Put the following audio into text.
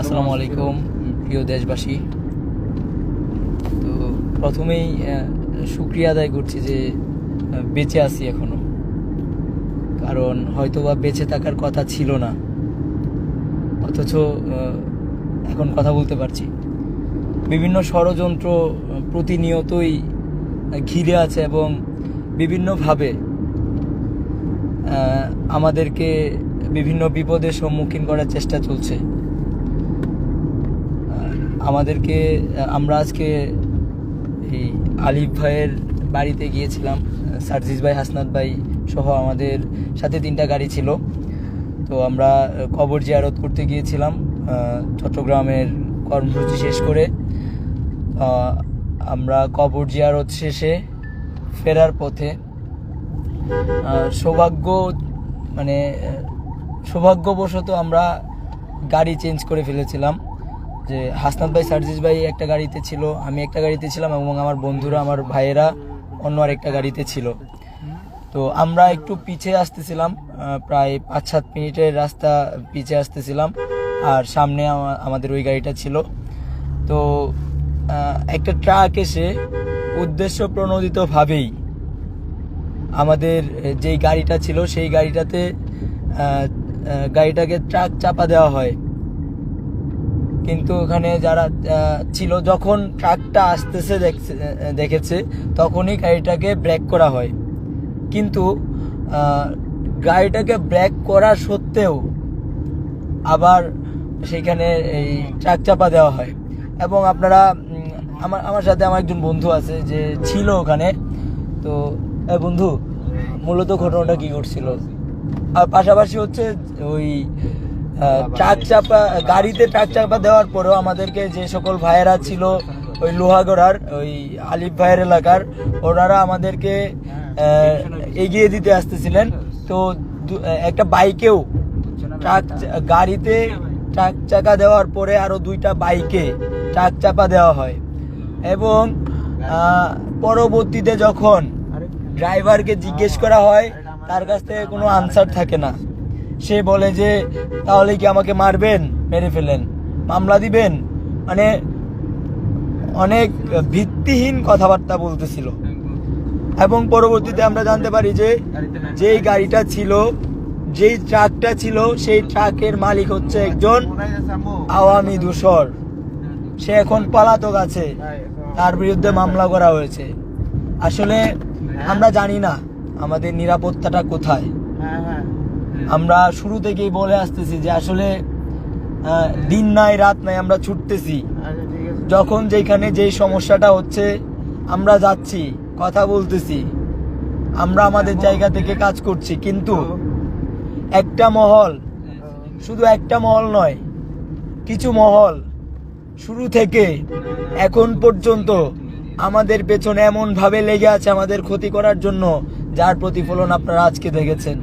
আসসালামু আলাইকুম, প্রিয় দেশবাসী। তো প্রথমেই শুক্রিয়া আদায় করছি যে বেঁচে আছি এখনও। কারণ হয়তোবা বেঁচে থাকার কথা ছিল না। অথচ এখন কথা বলতে পারছি। বিভিন্ন ষড়যন্ত্র প্রতিনিয়তই ঘিরে আছে এবং বিভিন্নভাবে আমাদেরকে বিভিন্ন বিপদের সম্মুখীন করার চেষ্টা চলছে। আমাদেরকে, আমরা আজকে এই আলিফ ভাইয়ের বাড়িতে গিয়েছিলাম, সার্জিস ভাই, হাসনাত ভাই সহ আমাদের সাথে তিনটা গাড়ি ছিল। তো আমরা কবর জিয়ারত করতে গিয়েছিলাম চট্টগ্রামের কর্মসূচি শেষ করে। আমরা কবর জিয়ারত শেষে ফেরার পথে সৌভাগ্য মানে সৌভাগ্যবশত আমরা গাড়ি চেঞ্জ করে ফেলেছিলাম। যে হাসনাত ভাই, সার্জিস ভাই একটা গাড়িতে ছিল, আমি একটা গাড়িতে ছিলাম এবং আমার বন্ধুরা, আমার ভাইয়েরা অন্য আর একটা গাড়িতে ছিল। তো আমরা একটু পিছিয়ে আসতেছিলাম প্রায় পাঁচ সাত মিনিটের রাস্তা পিছিয়ে আসতেছিলাম, আর সামনে আমাদের ওই গাড়িটা ছিল। তো একটা ট্রাক এসে উদ্দেশ্য প্রণোদিতভাবেই আমাদের যেই গাড়িটা ছিল, সেই গাড়িটাতে গাড়িটাকে ট্রাক চাপা দেওয়া হয়। কিন্তু ওখানে যারা ছিল, যখন ট্রাকটা আসতেছে দেখছে তখনই গাড়িটাকে ব্রেক করা হয়। কিন্তু গাড়িটাকে ব্রেক করা সত্ত্বেও আবার সেখানে এই ট্রাক চাপা দেওয়া হয়। এবং আপনারা আমার আমার সাথে আমার একজন বন্ধু আছে যে ছিল ওখানে। তো বন্ধু, মূলত ঘটনাটা কি ঘটছিল? আর পাশাপাশি হচ্ছে ওই ট্রাক চাপা গাড়িতে ট্রাক চাপা দেওয়ার পরেও আমাদেরকে যে সকল ভাইয়েরা ছিল ওই লোহাগড়ার ওই আলিফ ভাইয়ের এলাকার ওনারা আমাদেরকে এগিয়ে দিতে আসতেছিলেন। তো একটা বাইকেও ট্রাক গাড়িতে ট্রাক চাকা দেওয়ার পরে আরও দুইটা বাইকে ট্রাক চাপা দেওয়া হয়। এবং পরবর্তীতে যখন ড্রাইভারকে জিজ্ঞেস করা হয় তার কাছ থেকে কোনো আনসার থাকে না। সে বলে যে, তাহলে কি আমাকে মারবেন? মেরে ফেলেন মামলা দিবেন? মানে অনেক ভিত্তিহীন কথাবার্তা বলতেছিল। এবং পরবর্তীতে আমরা জানতে পারি যে, যেই গাড়িটা ছিল, যেই ট্রাকটা ছিল, সেই ট্রাকের মালিক হচ্ছে একজন আওয়ামী দূষর। সে এখন পলাতক আছে। তার বিরুদ্ধে মামলা করা হয়েছে। আসলে আমরা জানি না আমাদের নিরাপত্তাটা কোথায়। আমরা শুরু থেকেই বলে আসতেছি যে আসলে দিন নাই রাত নাই আমরা ছুটতেছি। যখন যেখানে যেই সমস্যাটা হচ্ছে আমরা যাচ্ছি কথা বলতেছি। আমরা আমাদের জায়গা থেকে কাজ করছি কিন্তু একটা মহল শুধু একটা মহল নয় কিছু মহল শুরু থেকে এখন পর্যন্ত আমাদের পেছনে এমন ভাবে লেগে আছে আমাদের ক্ষতি করার জন্য যার প্রতিফলন আপনারা আজকে দেখেছেন।